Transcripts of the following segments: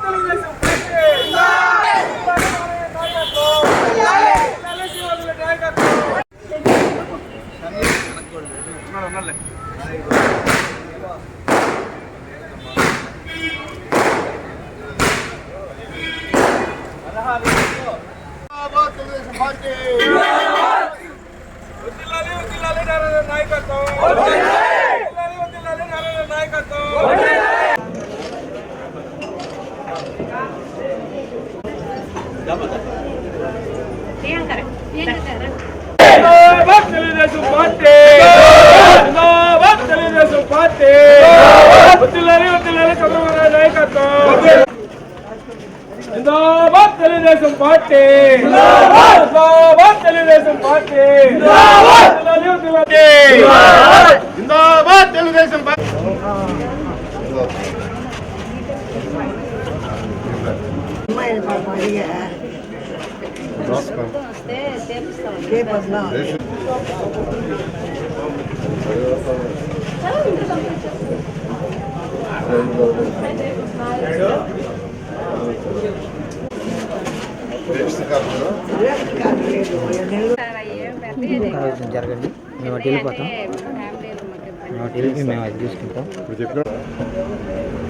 తెలుగుదేశం వదిలాలి Telugu Desam party Telugu Desam party వదిలాలి వదిలాలి చంద్రబాబు నాయకత్వం జిందాబాద్ తెలుగుదేశం పార్టీ జిందాబాద్ తెలుగుదేశం పార్టీ జిందాబాద్ తెలుగుదేశం పార్టీ అమ్మాయిలు పాప అడిగా నెల్లూరు జరగండి మేము అటు వెళ్ళిపోతాం మేము అటు వెళ్ళి మేము అది చూసుకుంటాం ఇప్పుడు అవి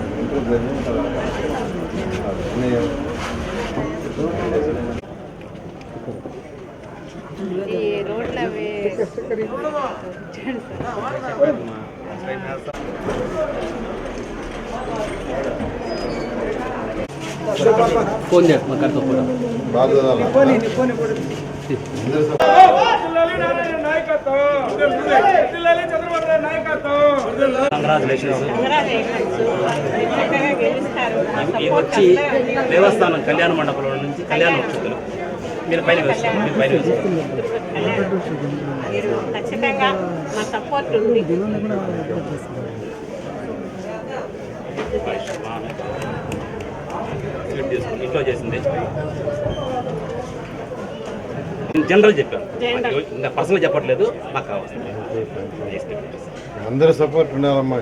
ఫోన్ చేయండి మా కడుపు కూడా. బాగా ఇది వచ్చి దేవస్థానం కళ్యాణ మండపంలో నుంచి కళ్యాణ వస్తువులు మీరు పైన వేస్తారు మీరు పైన ఖచ్చితంగా మా సపోర్ట్ ఉంది. ఇంట్లో చేసింది. జనరల్ చెప్పాను. ఇంకా పర్సనల్ చెప్పట్లేదు మాకు కావాల్సింది. అందరూ సపోర్ట్ ఉండాలమ్మా